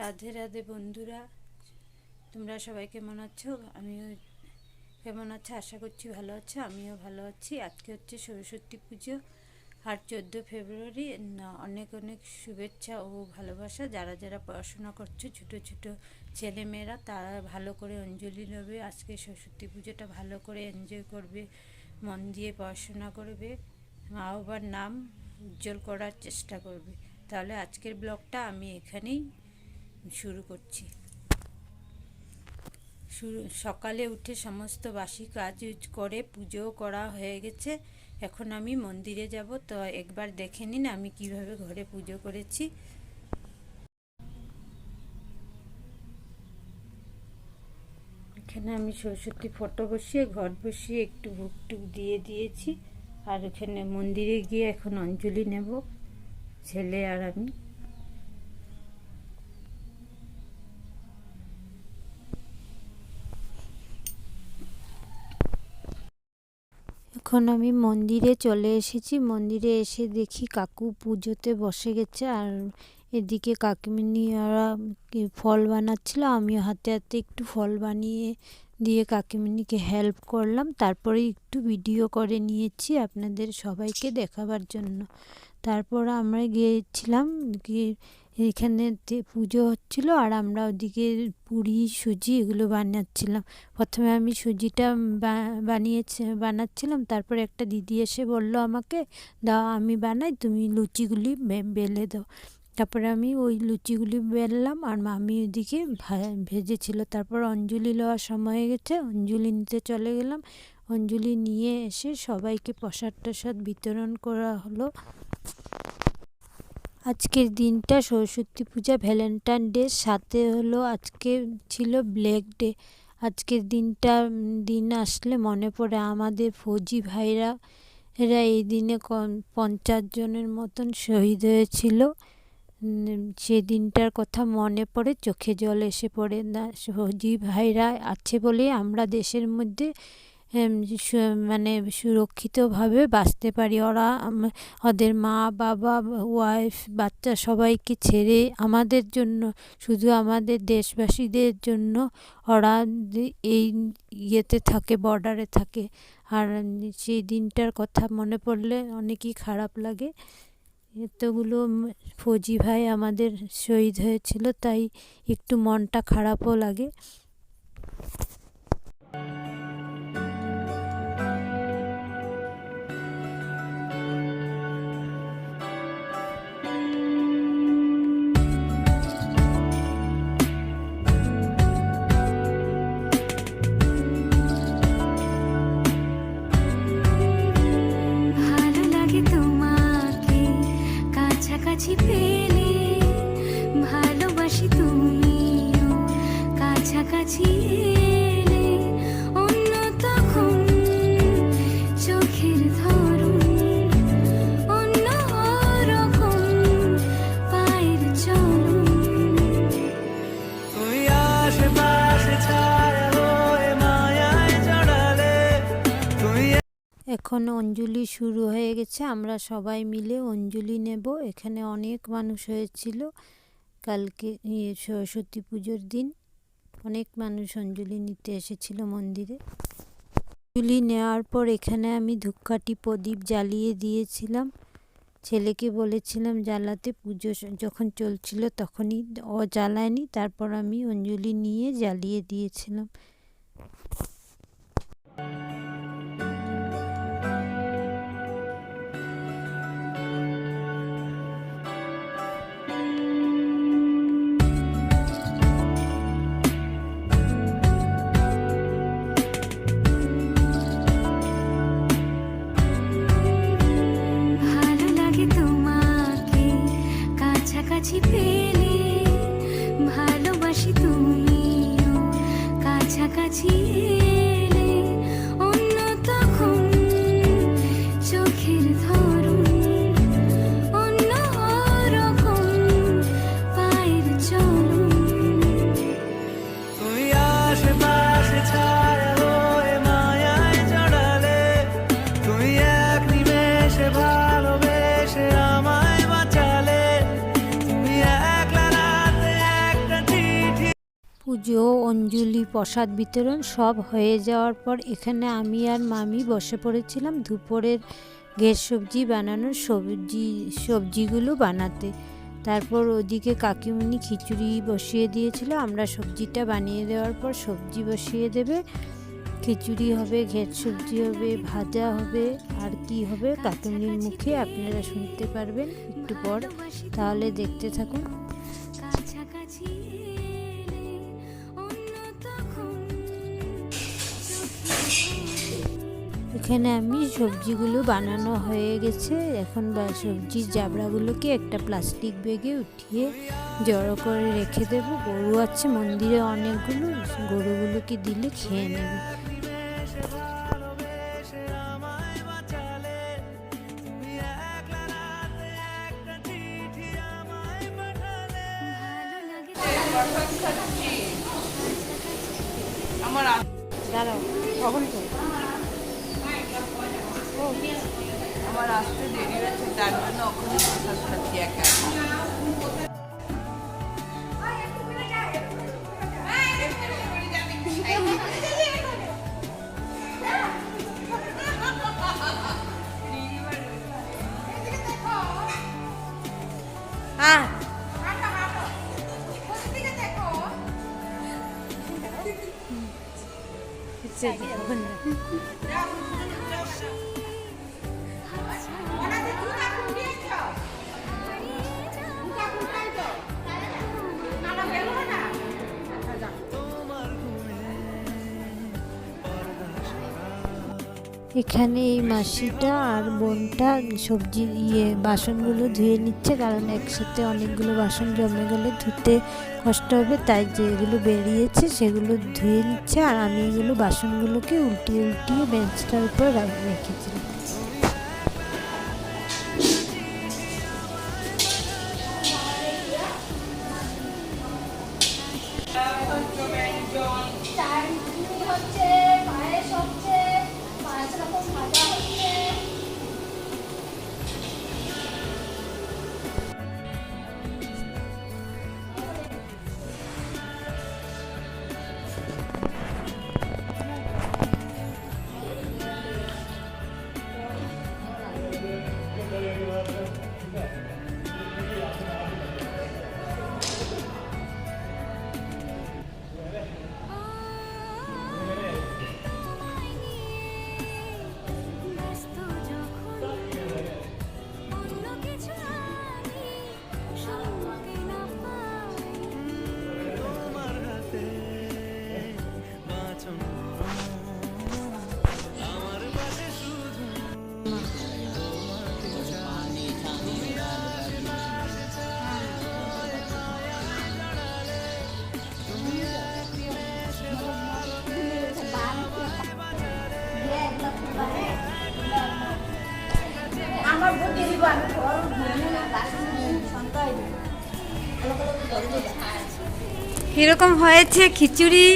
রাধে রাধে বন্ধুরা। তোমরা সবাই কেমন আছো? আমিও কেমন আছো? আশা করছি ভালো আছো, আমিও ভালো আছি। আজকে হচ্ছে সরস্বতী পুজো, আর চোদ্দ ফেব্রুয়ারি। অনেক অনেক শুভেচ্ছা ও ভালোবাসা। যারা যারা পড়াশোনা করছ, ছোটো ছোটো ছেলেমেয়েরা, তারা ভালো করে অঞ্জলি নেবে। আজকে সরস্বতী পুজোটা ভালো করে এনজয় করবে, মন দিয়ে পড়াশোনা করবে মা বাবার নাম উজ্জ্বল করার চেষ্টা করবে। তাহলে আজকের ব্লগটা আমি এখানেই শুরু করছি। শুরু, সকালে উঠে সমস্ত বাসি কাজ করে পুজো করা হয়ে গেছে। এখন আমি মন্দিরে যাব, তো একবার দেখে নিন আমি কীভাবে ঘরে পুজো করেছি। এখানে আমি সরস্বতী ফটো বসিয়ে, ঘর বসিয়ে একটু ভুক টুক দিয়ে দিয়েছি। আর এখানে মন্দিরে গিয়ে এখন অঞ্জলি নেব, ছেলে আর আমি। এখন আমি মন্দিরে চলে এসেছি। মন্দিরে এসে দেখি কাকু পুজোতে বসে গেছে আর এদিকে কাকিমিনিরা ফল বানাচ্ছিল, আমিও হাতে হাতে একটু ফল বানিয়ে দিয়ে কাকিমিনিকে হেল্প করলাম। তারপরে একটু ভিডিও করে নিয়েছি আপনাদের সবাইকে দেখাবার জন্য। তারপর আমরা গিয়েছিলাম, গিয়ে এখানে পুজো হচ্ছিল আর আমরা ওদিকে পুরি, সুজি এগুলো বানাচ্ছিলাম। প্রথমে আমি সুজিটা বানিয়েছি, বানাচ্ছিলাম, তারপরে একটা দিদি এসে বলল আমাকে, দাও আমি বানাই, তুমি লুচিগুলি বেলে দাও। তারপরে আমি ওই লুচিগুলি বেললাম আর মামি ওদিকে ভেজেছিল। তারপর অঞ্জলি লওয়ার সময় হয়ে গেছে, অঞ্জলি নিতে চলে গেলাম। অঞ্জলি নিয়ে এসে সবাইকে প্রসাদ টসাদ বিতরণ করা হলো। আজকের দিনটা সরস্বতী পূজা ভ্যালেন্টাইন ডে, সাথে হলো আজকে ছিল ব্ল্যাক ডে। আজকের দিনটা, দিন আসলে মনে পড়ে আমাদের ফৌজি ভাইরা, এরা এই দিনে পঞ্চাশ জনের মতন শহীদ হয়েছিল। সে দিনটার কথা মনে পড়ে, চোখে জল এসে পড়ে। না, ফৌজি ভাইরা আছে বলে আমরা দেশের মধ্যে মানে সুরক্ষিতভাবে বাঁচতে পারি। ওরা ওদের মা, বাবা ওয়াইফ বাচ্চা সবাইকে ছেড়ে আমাদের জন্য, শুধু আমাদের দেশবাসীদের জন্য ওরা এই ইয়েতে থাকে বর্ডারে থাকে। আর সেই দিনটার কথা মনে পড়লে অনেকই খারাপ লাগে। এতগুলো ফৌজি ভাই আমাদের শহীদ হয়েছিল, তাই একটু মনটা খারাপও লাগে। এখন অঞ্জলি শুরু হয়ে গেছে। আমরা সবাই মিলে অঞ্জলি নেব। এখানে অনেক মানুষ হয়েছিল। কালকে ইয়ে সরস্বতী পুজোর দিন অনেক মানুষ অঞ্জলি নিতে এসেছিল মন্দিরে। অঞ্জলি নেওয়ার পর এখানে আমি ধূপকাঠি প্রদীপ জ্বালিয়ে দিয়েছিলাম। ছেলেকে বলেছিলাম, জ্বালাতে পুজো যখন চলছিল তখনই ও জ্বালায়নি। তারপর আমি অঞ্জলি নিয়ে জ্বালিয়ে দিয়েছিলাম। অঞ্জলি প্রসাদ বিতরণ সব হয়ে যাওয়ার পর এখানে আমি আর মামি বসে পড়েছিলাম দুপুরের ঘের সবজি বানানোর সবজি, সবজিগুলো বানাতে। তারপর ওদিকে কাকিমুনি খিচুড়ি বসিয়ে দিয়েছিল, আমরা সবজিটা বানিয়ে দেওয়ার পর সবজি বসিয়ে দেবে। খিচুড়ি হবে, ঘের সবজি হবে, ভাজা হবে, আর কি হবে কাকিমুনির মুখে আপনারা শুনতে পারবেন একটু পর। তাহলে দেখতে থাকুন। এখানে আমি সবজিগুলো বানানো হয়ে গেছে। এখন বা সবজির জাবড়াগুলোকে একটা প্লাস্টিক ব্যাগে উঠিয়ে জড়ো করে রেখে দেবো। গরু আছে, মন্দিরে অনেকগুলো। গরুগুলোকে দিলে খেয়ে নেবে। ভালোবেসে আমায় বাঁচালে আমার আসতে দেরি হচ্ছে তার জন্য ওখানে প্রসাদ খাচ্ছি একা এখানে এই মাসিটা আর বোনটা সবজি ইয়ে বাসনগুলো ধুয়ে নিচ্ছে, কারণ একসাথে অনেকগুলো বাসন জমে গেলে ধুতে কষ্ট হবে, তাই যেগুলো বেরিয়েছে সেগুলো ধুয়ে নিচ্ছে, আর আমি এগুলো বাসনগুলোকে উল্টিয়ে উল্টিয়ে বেঞ্চটার উপর রেখেছিলাম। কীরকম হয়েছে খিচুড়ি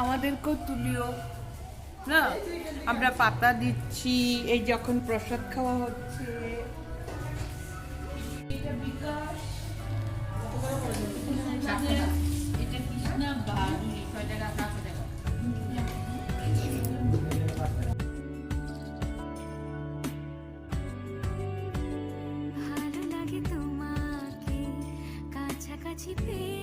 আমাদেরকেও তুলিও। না আমরা পাতা দিচ্ছি এই যখন প্রসাদ খাওয়া হচ্ছে। এটা বিকাশ। এটা কৃষ্ণা বাড়ি ছয় টাকা পাঁচ টাকা ভালো লাগে তোমাকে কাছাকাছি পেলে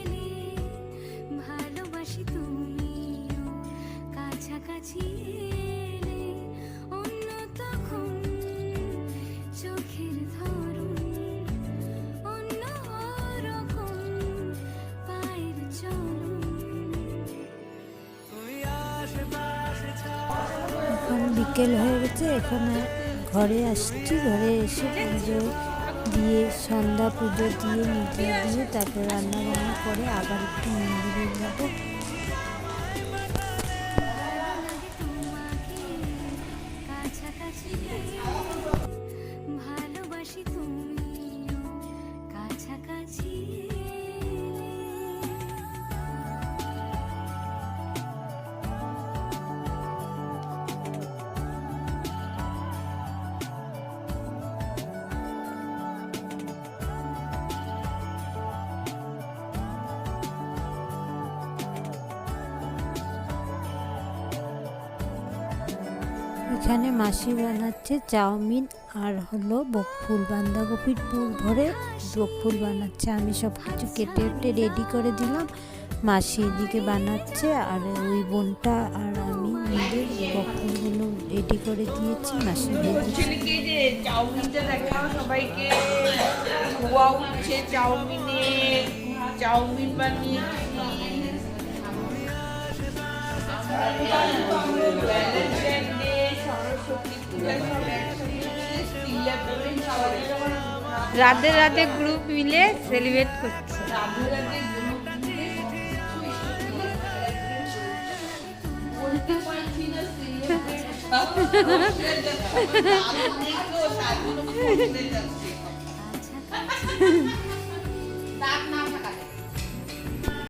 বিকেল হয়ে গেছে, এখানে ঘরে আসছি, ঘরে এসে পুজো দিয়ে, সন্ধ্যা পুজো দিয়ে নিজে দিয়ে, তারপর রান্না বান্না করে আবার একটু মন্দিরে যাব। এখানে মাসি বানাচ্ছে চাউমিন আর হলো বকফুল বাঁধাকপির পুর ভরে বকফুল বানাচ্ছে। আমি সব কিছু কেটে কেটে রেডি করে দিলাম। মাসি এদিকে বানাচ্ছে আর ওই বোনটা আর আমি মিলে বকফুলগুলো রেডি করে দিয়েছি মাসি ভেজেছে চাউমিনটা দেখাও সবাইকে। চাউমিনে চাউমিন বানিয়েছি। রাতে রাতে গ্রুপ মিলে সেলিব্রেট করছে। celebrate